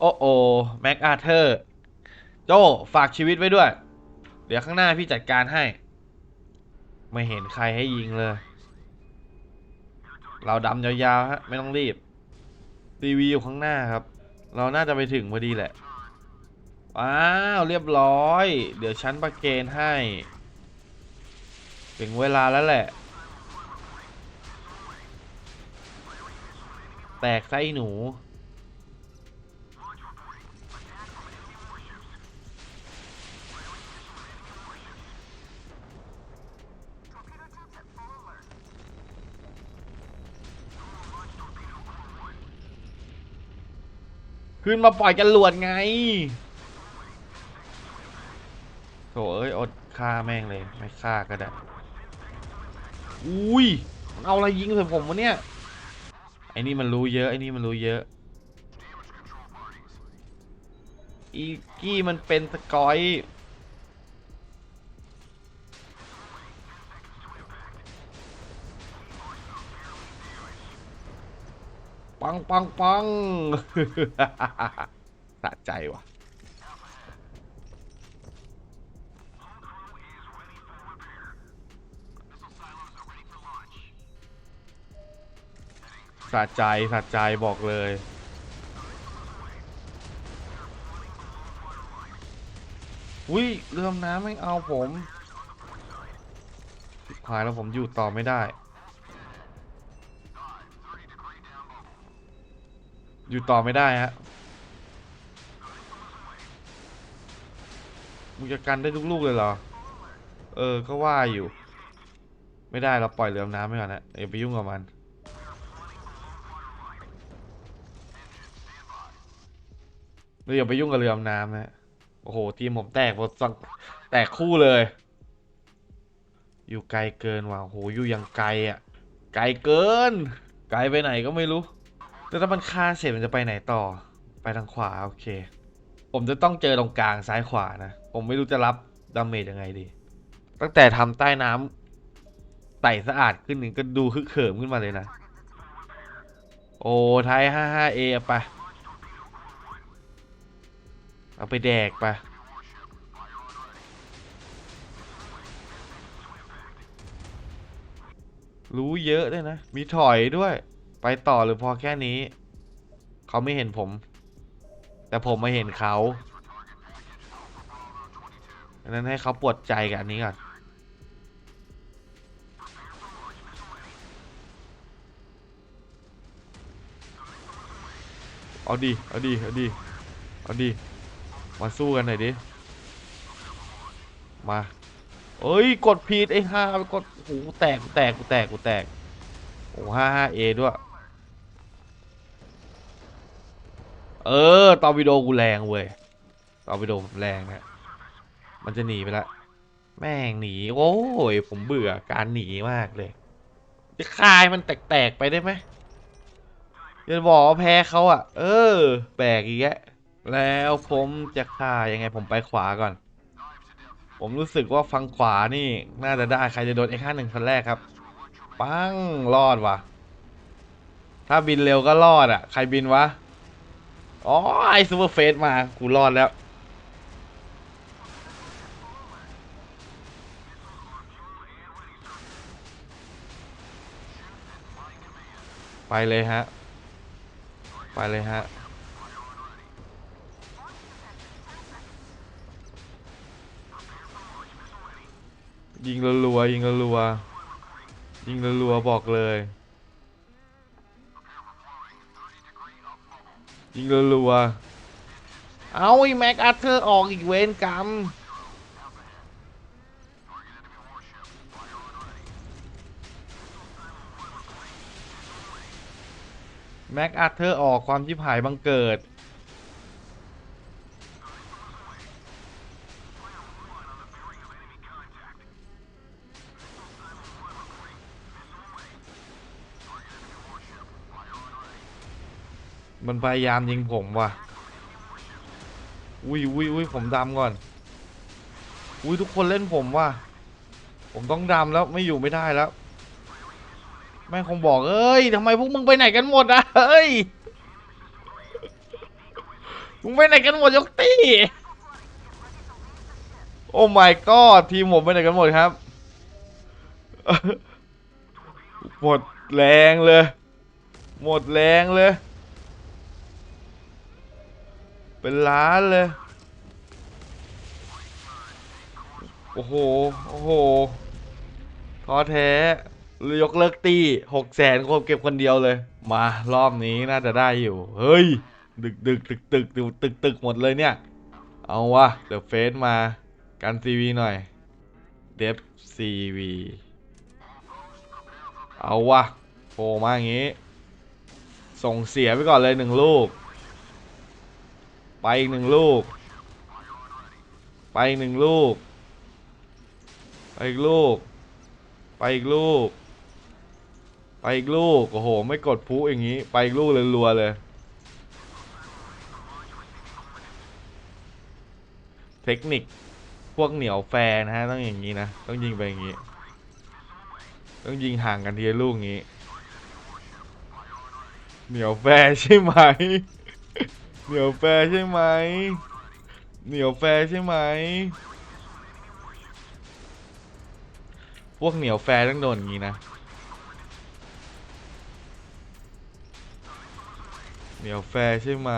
โอ้โอแม็กอาเธอร์โจฝากชีวิตไว้ด้วย เดี๋ยวข้างหน้าพี่จัดการให้ ไม่เห็นใครให้ยิงเลย เราดำยาวๆฮะไม่ต้องรีบทีวีอยู่ข้างหน้าครับ เราน่าจะไปถึงพอดีแหละว้าวเรียบร้อย เดี๋ยวฉันประเกณฑ์ให้ ถึงเวลาแล้วแหละ แตกไส้หนู ขึ้นมาปล่อยจรวดไงโถเอ้ยอดฆ่าแม่งเลยไม่ฆ่าก็ได้อุ้ยมันเอาอะไรยิงใส่ผมวะเนี่ยไอ้นี่มันรู้เยอะไอ้นี่มันรู้เยอะอีกี้มันเป็นสกอย ปังปังปังสะใจว่ะสะใจสะใจบอกเลย อุ้ยเรือดำน้ำไม่เอาผมชิบหายแล้วผมอยู่ต่อไม่ได้ อยู่ต่อไม่ได้ฮะมึงจะกันได้ทุกลูกเลยเหรอ เออ ก็ว่าอยู่ ไม่ได้เราปล่อยเรือดำน้ำไปก่อนนะอย่าไปยุ่งกับมัน เราอย่าไปยุ่งกับเรือดำน้ำนะ โอ้โห ทีมผมแตกหมดจังแตกคู่เลย อยู่ไกลเกินว่ะโอ้โหอยู่ยังไกลอะ ไกลเกิน ไกลไปไหนก็ไม่รู้ แล้วถ้ามันฆ่าเสร็จมันจะไปไหนต่อ ไปทางขวา โอเค ผมจะต้องเจอตรงกลางซ้ายขวานะ ผมไม่รู้จะรับดาเมจยังไงดี ตั้งแต่ทำใต้น้ำไต่สะอาดขึ้นหนี่งก็ดูฮึกเหิมขึ้นมาเลยนะ โอ้ไทย 55A เอไป เอาไปแดกไปรู้เยอะด้วยนะ มีถอยด้วย ไปต่อหรือพอแค่นี้ เขาไม่เห็นผม แต่ผมมาเห็นเขาดังนั้นให้เขาปวดใจกับอันนี้ก่อนเอาดิเอาดิเอาดิเอาดิมาสู้กันหน่อยดิ มา เอ้ย กดผิดไอ้ห้าไปกดโอ้โหแตกกูแตกกูแตกกูแตก โอ้ห้าห้าเอด้วย เออตอร์ปิโดกูแรงเว้ยตอร์ปิโดผมแรงนะมันจะหนีไปละแม่งหนีโอ้ยผมเบื่อการหนีมากเลย จะคายมันแตกๆไปได้ไหมจะบอกว่าแพ้เขาอะ เออแปลกอีกแยะแล้วผมจะฆ่ายังไงผมไปขวาก่อน ผมรู้สึกว่าฟังขวานี่ น่าจะได้ใครจะโดนไอ้ข้าหนึ่งคนแรกครับ ปังรอดว่ะ ถ้าบินเร็วก็รอดอะ ใครบินวะ อ๋อไอซูเปอร์เฟสมากูรอดแล้ว ไปเลยฮะ ไปเลยฮะ ยิงรัวๆยิงรัวๆยิงรัวๆบอกเลย ยิงรัวๆเอาไอ้แม็กอาเธอร์ออกอีกเวนกรรมแม็กอาเธอร์ออกความชิบหายบังเกิด มันพยายามยิงผมว่ะ อุ้ยอุ้ยอุ้ยผมดำก่อน อุ้ยทุกคนเล่นผมว่ะ ผมต้องดำแล้วไม่อยู่ไม่ได้แล้ว แม่คงบอก เอ้ยทำไมพวกมึงไปไหนกันหมดอะเฮ้ย มึงไปไหนกันหมดยกตี้ โอ้ my god ทีมผมไปไหนกันหมดครับ หมดแรงเลย หมดแรงเลย เป็นล้านเลย โอ้โห โอ้โหท้อแท้ยกเลิกตีหกแสนคนเก็บคนเดียวเลย มารอบนี้น่าจะได้อยู่ เฮ้ย ดึกดึกตึกตึกตึกตึกตึกหมดเลยเนี่ย เอาวะเดี๋ยวเฟซมา กันซีวีหน่อย เดฟซีวีเอาวะโผล่มาอย่างงี้ ส่งเสียไปก่อนเลยหนึ่งลูก ไปอีกหนึ่งลูก ไปอีกหนึ่งลูก ไปอีกลูก ไปอีกลูก ไปอีกลูก โอ้โห ไม่กดพุอย่างนี้ ไปอีกลูกเลยรัวเลย เทคนิคพวกเหนียวแฟนะฮะ ต้องอย่างนี้นะ ต้องยิงไปอย่างนี้ ต้องยิงห่างกันทีลูกอย่างนี้ เหนียวแฟใช่ไหม เหนียวแฟใช่ไหม เหนียวแฟใช่ไหม พวกเหนียวแฟต้องโดนอย่างนี้นะ เหนียวแฟใช่ไหม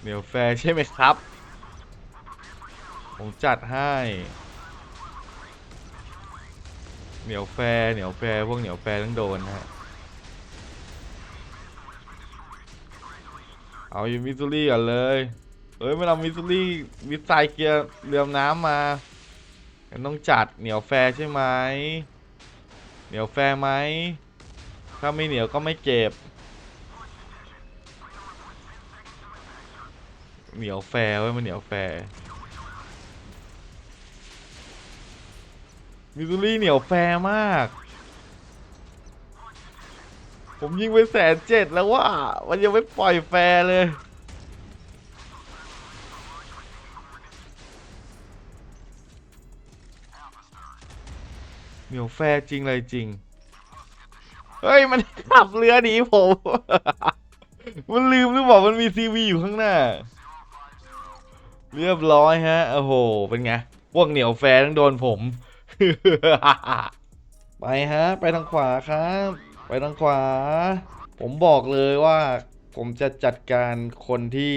เหนียวแฟใช่ไหมครับ ผมจัดให้ เหนียวแฟเหนียวแฟพวกเหนียวแฟต้องโดนนะฮะ เอาอยู่มิสซูรี่ก่อนเลยเอ้ยไม่เอามิสซูรี่วิสไซเกียร์เรือน้ำมาต้องจัดเหนียวแฟร์ใช่ไหมเหนียวแฟร์ไหมถ้าไม่เหนียวก็ไม่เจ็บ เหนียวแฟร์ไว้ยมันเหนียวแฟร์มิสซูรี่เหนียวแฟร์มาก ผมยิงไปแสนเจ็ดแล้วว่า มันยังไม่ปล่อยแฟร์เลย เหนียวแฟร์จริงเลยจริง เฮ้ย มันขับเรือหนีผม มันลืมหรือเปล่ามันมีซีวีอยู่ข้างหน้า เรียบร้อยฮะ โอ้โห เป็นไง พวกเหนียวแฟร์ต้องโดนผม ไปฮะ ไปทางขวาครับ ไปทางขวา ผมบอกเลยว่าผมจะจัดการคนที่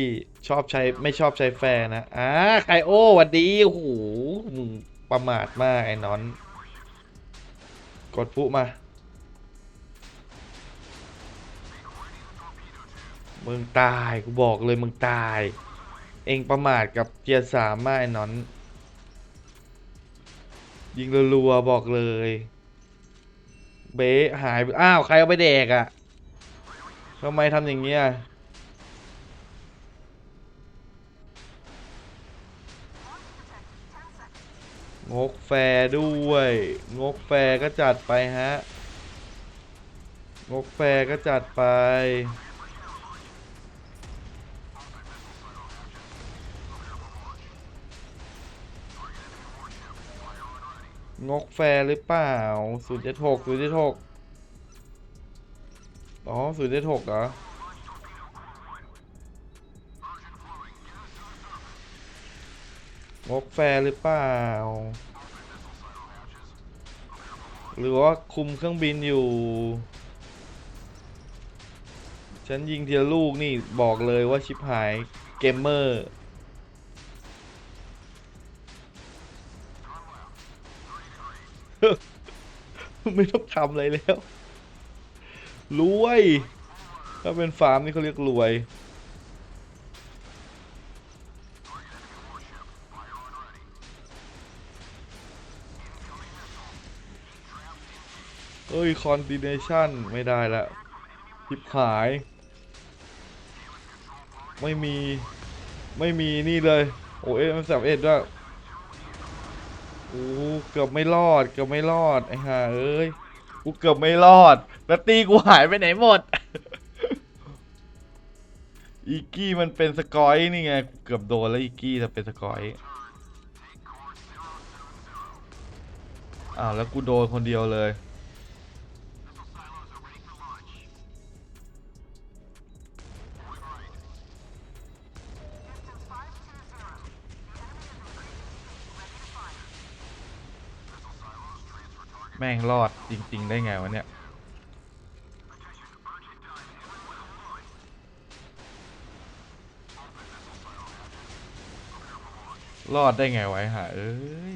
ชอบใช้ไม่ชอบใช้แฟร์นะ อ่าไคโอหวัดดีโอ้โหมึงประมาทมากไอ้นอน กดพุมา มึงตายกูบอกเลยมึงตาย เองประมาทกับเกียร์สามมากไอ้นอน ยิงรัวๆบอกเลย เบ๊หายอ้าว ใครเอาไปแดกอะ่ะทำไมทำอย่างเงี้ยงกแฟด้วย งกแฟก็จัดไปฮะ งกแฟก็จัดไป งกแฟร์หรือเปล่าศูนย์เจ็ดหกศูนย์เจ็ดหกอ๋อศูนย์เจ็ดหกเหรองกแฟร์หรือเปล่า หรือว่าคุมเครื่องบินอยู่ ฉันยิงเทีละลูกนี่บอกเลยว่าชิปหายเกมเมอร์ ไม่ต้องทำอะไรแล้ว รวย ถ้าเป็นฟาร์มนี่เขาเรียกรวย เอ้ย คอนติเนชั่น ไม่ได้ละทิบหาย ไม่มี ไม่มีนี่เลย โอ้เอ็มสามเอ็ดด้วย กูเกือบไม่รอด เกือบไม่รอดไอ้ห่าเอ้ย กูเกือบไม่รอดแล้วตีกูหายไปไหนหมด อีกี้มันเป็นสกอยนี่ไงเกือบโดนแล้วอีกกี้จะเป็นสกอยอ้าวแล้วกูโดนคนเดียวเลย แม่งรอดจริง ๆ ได้ไงวะเนี่ย รอดได้ไงไว้ฮะเอ้ย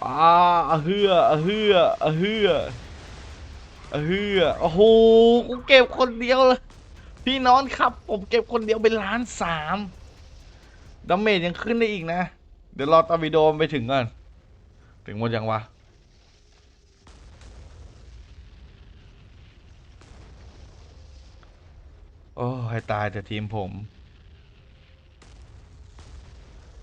อ่าอะเฮืออะเฮืออะเฮืออะเฮือโอ้โหกูเก็บคนเดียวเลยพี่น้องครับ ผมเก็บคนเดียวเป็นล้านสามดาเมจยังขึ้นได้อีกนะ เดี๋ยวรอตาวิโดมไปถึงก่อน ถึงหมดยังวะโอ้ให้ตายแต่ทีมผม